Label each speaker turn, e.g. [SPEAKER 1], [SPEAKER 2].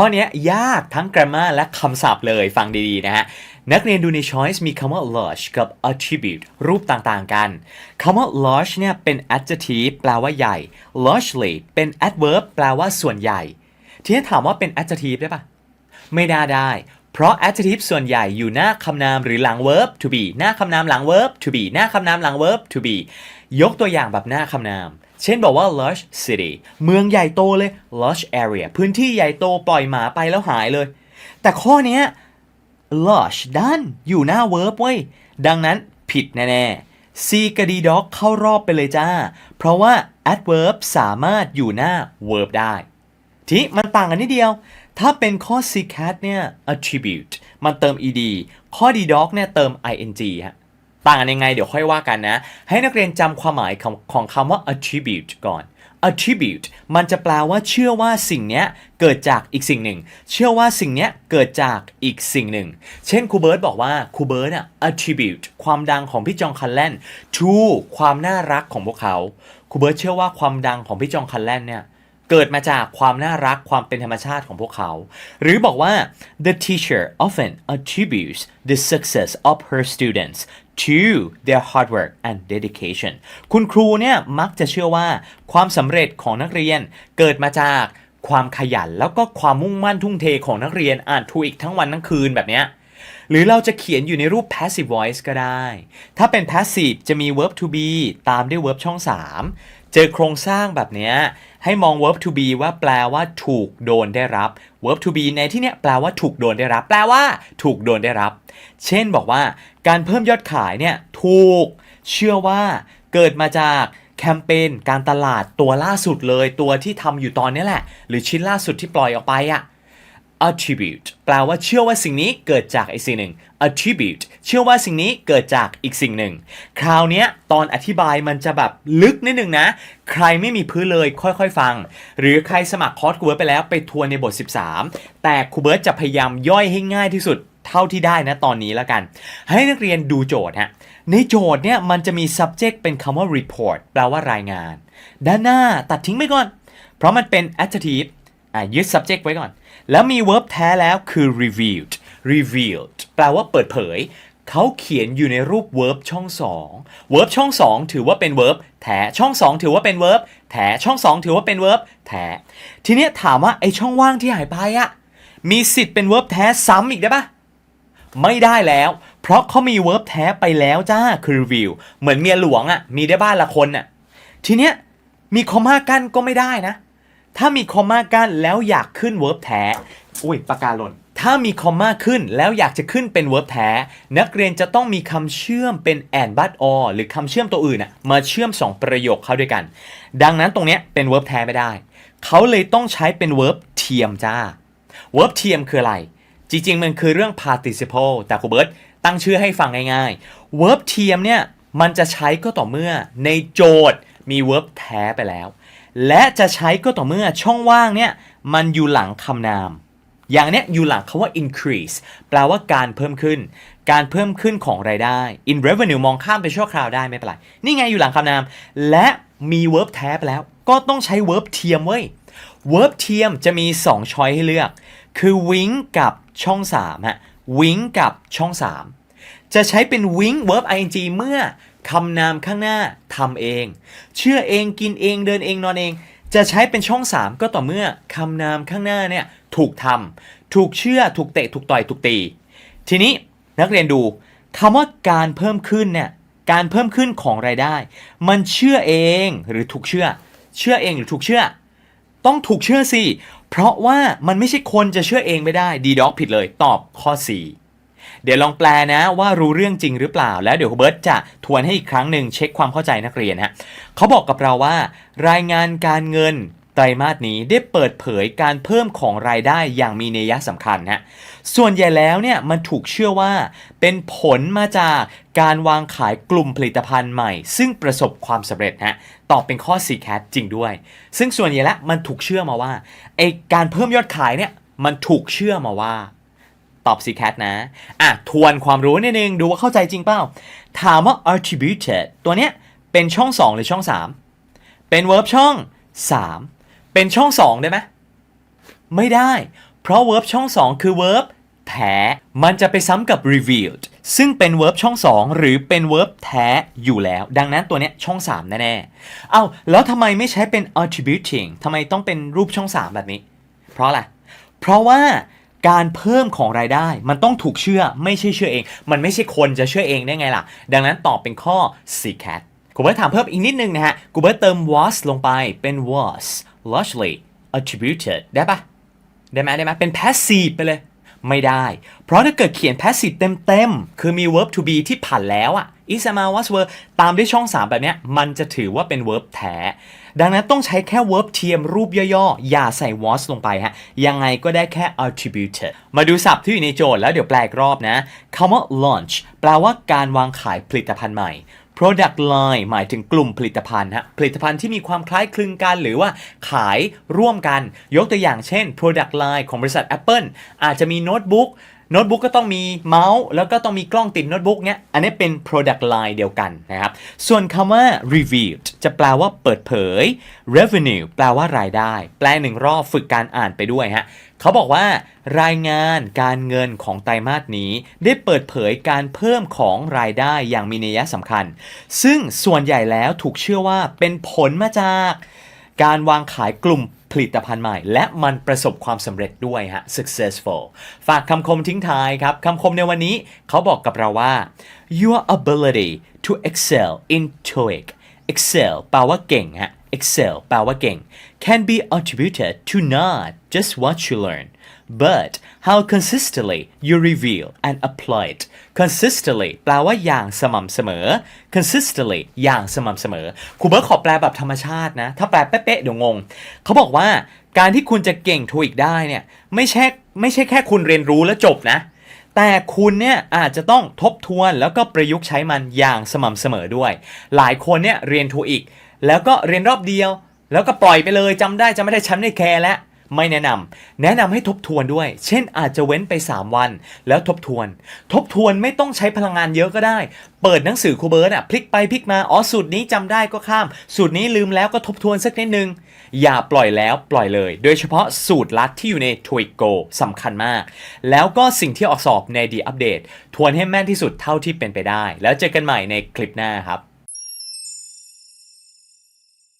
[SPEAKER 1] ข้อนี้ยากทั้ง grammar และคำศัพท์เลยฟังดีๆนะฮะ นักเรียนดูใน choice มีคำว่า large กับ attribute รูปต่างๆกันคำว่า large เนี่ยเป็น adjective แปลว่าใหญ่ largely เป็น adverb แปลว่าส่วนใหญ่ ทีนี้ถามว่าเป็น adjective ได้ปะไม่น่าได้ เพราะ adjective ส่วนใหญ่อยู่หน้าคำนามหรือหลัง verb to be หน้าคำนามหลัง verb to be หน้าคำนามหลัง verb to be ยกตัวอย่างแบบหน้าคำนาม เช่นบอกว่า large city เมืองใหญ่โตเลย large area พื้นที่ใหญ่โตปล่อยหมาไปแล้วหายเลย แต่ข้อนี้ large ด้านอยู่หน้า verb เว้ย ดังนั้นผิดแน่ๆ C กับ D dog เข้ารอบไปเลยจ้า เพราะว่า adverb สามารถอยู่หน้า verb ได้ ทีนี้มันต่างกันนิดเดียว ถ้าเป็นข้อ C cat เนี่ย attribute มันเติม ed ข้อ D dog เนี่ยเติม ing ฮะ ต่างกันยังไงเดี๋ยวค่อยว่ากันนะ ให้นักเรียนจำความหมายของของคำว่า attribute ก่อน attribute มันจะแปลว่าเชื่อว่าสิ่งเนี้ยเกิดจากอีกสิ่งหนึ่ง เชื่อว่าสิ่งเนี้ยเกิดจากอีกสิ่งหนึ่ง เช่นครูเบิร์ตบอกว่าครูเบิร์ตอะ attribute ความดังของพี่จองคันแลน to ความน่ารักของพวกเขาครูเบิร์ตเชื่อว่าความดังของพี่จองคันแลนเนี่ย เกิดมาจากความน่ารักความเป็นธรรมชาติของพวกเขา หรือบอกว่า the teacher often attributes the success of her students to their hard work and dedication คุณครูเนี่ยมักจะเชื่อว่า ความสำเร็จของนักเรียนเกิดมาจากความขยันแล้วก็ความมุ่งมั่นทุ่งเทของนักเรียนอ่านทูอีกทั้งวันทั้งคืนแบบเนี้ยหรือเราจะเขียนอยู่ในรูป passive voice ก็ได้ ถ้าเป็น passive จะมี verb to be ตามด้วย verb ช่อง 3 เจอโครงสร้างแบบนี้ให้มอง verb to be ว่าแปลว่าถูกโดนได้รับ verb to be ในที่เนี้ยแปลว่าถูกโดนได้รับ แปลว่าถูกโดนได้รับ เช่นบอกว่า การเพิ่มยอดขายเนี่ยถูก เชื่อว่าเกิดมาจากแคมเปญการตลาดตัวล่าสุดเลยตัวที่ทำอยู่ตอนนี้แหละ หรือชิ้นล่าสุดที่ปล่อยออกไปอะ attribute แปลว่าเชื่อว่าสิ่งนี้เกิดจากไอีกสิ่งหนึ่ง attribute เชื่อว่าสิ่งนี้เกิดจากอีกสิ่งหนึ่ง คราวนี้ตอนอธิบายมันจะแบบลึกนิดนึงนะ ใครไม่มีพื้นเลยค่อยๆ ฟัง หรือใครสมัครคอร์สคูเบิร์ตไปแล้วไปทวนในบท 13 แต่คูเบิร์ตจะพยายามย่อยให้ง่ายที่สุดเท่าที่ได้นะตอนนี้แล้วกัน ให้นักเรียนดูโจทย์ฮะในโจทย์เนี่ยมันจะมี subject เป็นคำว่า report แปลว่ารายงาน ด้านหน้าตัดทิ้งไปก่อน เพราะมันเป็น adjective อะยึด subject ไว้ก่อน แล้วมี verb แท้แล้วคือ revealed revealed แปลว่าเปิดเผย เขาเขียนอยู่ในรูป verb ช่อง2 verb ช่อง2ถือว่าเป็น verb แท้ช่อง2ถือว่าเป็น verb แท้ช่อง2ถือว่าเป็น verb แท้ทีเนี้ยถามว่าไอช่องว่างที่หายไปอะมีสิทธิ์เป็น verb แท้ซ้ำอีกได้ปะไม่ได้แล้ว เพราะเขามี verb แท้ไปแล้วจ้าคือ reveal เหมือนเมียหลวงอะ่ะมีได้บ้านละคนอะ่ะทีเนี้ยมีคอมมากั้นก็ไม่ได้นะ ถ้ามีคอมมากั้นแล้วอยากขึ้น verb แท้อุ้ยปากกาหล่น ถ้ามีคอมมาขึ้นแล้วอยากจะขึ้นเป็น verb แท้ นักเรียนจะต้องมีคำเชื่อมเป็น and but or หรือคำเชื่อมตัวอื่นมาเชื่อม 2 ประโยคเข้าด้วยกัน ดังนั้นตรงนี้เป็น verb แท้ไม่ได้ เขาเลยต้องใช้เป็น verb เทียมจ้า verb เทียมคืออะไร จริง ๆ มันคือเรื่อง participle แต่ครูเบิร์ตตั้งชื่อให้ฟังง่ายๆ verb เทียมเนี่ยมันจะใช้ก็ต่อเมื่อในโจทย์มี verb แท้ไปแล้ว และจะใช้ก็ต่อเมื่อช่องว่างเนี่ยมันอยู่หลังคำนาม อย่างเนี้ยอยู่หลังคำว่า increase แปลว่าการเพิ่มขึ้น การเพิ่มขึ้นของรายได้ in revenue มองข้ามไปชั่วคราวได้ไม่เป็นไร นี่ไงอยู่หลังคำนาม และมี verb แท้ไปแล้ว ก็ต้องใช้ verb เทียมเว้ย verb เทียมจะมี 2 ช้อยให้เลือก คือ wing กับช่อง3ฮะ wing กับช่อง 3 จะใช้เป็น wing verb ing เมื่อคำนามข้างหน้าทำเอง เชื่อเองกินเองเดินเองนอนเอง จะใช้เป็นช่อง 3 ก็ต่อเมื่อคำนามข้างหน้าเนี่ยถูกทำถูกเชื่อถูกเตะถูกต่อยถูกตี ทีนี้นักเรียนดูคำว่าการเพิ่มขึ้นเนี่ยการเพิ่มขึ้นของรายได้ มันเชื่อเองหรือถูกเชื่อ เชื่อเองหรือถูกเชื่อ ต้องถูกเชื่อสิ เพราะว่ามันไม่ใช่คนจะเชื่อเองไม่ได้ ดีด็อกผิดเลย ตอบข้อ 4 เดี๋ยวลองแปลนะว่ารู้เรื่องจริงหรือเปล่า แล้วเดี๋ยวเบิร์ตจะทวนให้อีกครั้งหนึ่งเช็คความเข้าใจนักเรียนฮะเขาบอกกับเราว่า รายงานการเงินไตรมาสนี้ได้เปิดเผยการเพิ่มของรายได้อย่างมีนัยสำคัญฮะส่วนใหญ่แล้วเนี่ยมันถูกเชื่อว่า เป็นผลมาจากการวางขายกลุ่มผลิตภัณฑ์ใหม่ ซึ่งประสบความสำเร็จฮะตอบเป็นข้อ c c a t จริงด้วย ซึ่งส่วนใหญ่แล้วมันถูกเชื่อมาว่าไอการเพิ่มยอดขายเนี่ยมันถูกเชื่อมาว่า ตอบ c c a t นะ อะ ทวนความรู้นิดนึง ดูว่าเข้าใจจริงเปล่า ถามว่า attributed ตัวเนี้ยเป็นช่อง 2 หรือช่อง 3 เป็น verb ช่อง 3 เป็นช่อง 2 ได้ไหมไม่ได้ เพราะ verb ช่อง 2 คือ verb แท้ มันจะไปซ้ำกับ revealed ซึ่งเป็น verb ช่อง 2 หรือเป็น verb แท้อยู่แล้ว ดังนั้นตัวเนี้ยช่อง 3 แน่ๆ เอาแล้วทำไมไม่ใช้เป็น attributing ทำไมต้องเป็นรูปช่อง 3 แบบนี้ เพราะอะไร เพราะว่า การเพิ่มของรายได้มันต้องถูกเชื่อไม่ใช่เชื่อเอง มันไม่ใช่คนจะเชื่อเองได้ไงล่ะ ดังนั้นตอบเป็นข้อ C cat กูเบิร์ตถามเพิ่มอีกนิดนึงนะฮะกูเบิร์ตเติม was ลงไปเป็น was largely attributed ได้ปะได้ไหมได้ไหมเป็น passive ไปเลย ไม่ได้ เพราะถ้าเกิดเขียน passive เต็มๆ คือมี verb to be ที่ผ่านแล้วอะ is am are was were ตามด้วยช่อง 3 แบบเนี้ยมันจะถือว่าเป็น verb แท้ ดังนั้นต้องใช้แค่ verb เทียมรูปย่อๆ อย่าใส่ was ลงไปฮะ ยังไงก็ได้แค่ attributed มาดูศัพท์ที่อยู่ในโจทย์แล้วเดี๋ยวแปลกรอบนะคำว่า launch แปลว่าการวางขายผลิตภัณฑ์ใหม่ product line หมายถึงกลุ่มผลิตภัณฑ์ฮะผลิตภัณฑ์ที่มีความคล้ายคลึงกัน หรือว่าขายร่วมกัน ยกตัวอย่างเช่น product line ของบริษัท Apple อาจจะมีโน้ตบุ๊ก โน้ตบุ๊กก็ต้องมีเมาส์แล้วก็ต้องมีกล้องติดโน้ตบุ๊กเนี้ยอันนี้เป็น product line เดียวกันนะครับ ส่วนคำว่า revealed จะแปลว่าเปิดเผย revenue แปลว่ารายได้ แปลหนึ่งรอบฝึกการอ่านไปด้วยฮะเขาบอกว่ารายงานการเงินของไตรมาสนี้ ได้เปิดเผยการเพิ่มของรายได้อย่างมีนัยสำคัญ ซึ่งส่วนใหญ่แล้วถูกเชื่อว่าเป็นผลมาจาก การวางขายกลุ่ม ผลิตภัณฑ์ใหม่ และมันประสบความสำเร็จด้วยฮะ successful ฝากคำคมทิ้งท้ายครับคำคมในวันนี้เขาบอกกับเราว่า your ability to excel in TOEIC excel แปลว่าเก่งฮะ excel แปลว่าเก่ง can be attributed to not just what you learn but how consistently you reveal and apply it consistently แปลว่าอย่างสม่ำเสมอ consistently อย่างสม่ำเสมอครูเบิร์ตขอแปลแบบธรรมชาตินะ ถ้าแปลเป๊ะๆเดี๋ยวงง เขาบอกว่าการที่คุณจะเก่งทูอีกได้เนี่ยไม่ใช่ไม่ใช่แค่คุณเรียนรู้แล้วจบนะแต่คุณเนี่ยอาจจะต้องทบทวนแล้วก็ประยุกต์ใช้มันอย่างสม่ำเสมอด้วย หลายคนเนี่ยเรียนโทอีก แล้วก็เรียนรอบเดียว แล้วก็ปล่อยไปเลยจำได้จำไม่ได้ฉันไม่แคร์แล้วไม่แนะนำแนะนำให้ทบทวนด้วย เช่นอาจจะเว้นไป 3 วัน แล้วทบทวน ทบทวนไม่ต้องใช้พลังงานเยอะก็ได้ เปิดหนังสือครูเบิร์ตอะพลิกไปพลิกมา อ๋อสูตรนี้จำได้ก็ข้าม สูตรนี้ลืมแล้วก็ทบทวนสักนิดนึง อย่าปล่อยแล้วปล่อยเลย โดยเฉพาะสูตรลัดที่อยู่ใน t w i g Go สำคัญมาก แล้วก็สิ่งที่ออกสอบในดีอัปเดต ทวนให้แม่นที่สุดเท่าที่เป็นไปได้ แล้วเจอกันใหม่ในคลิปหน้าครับ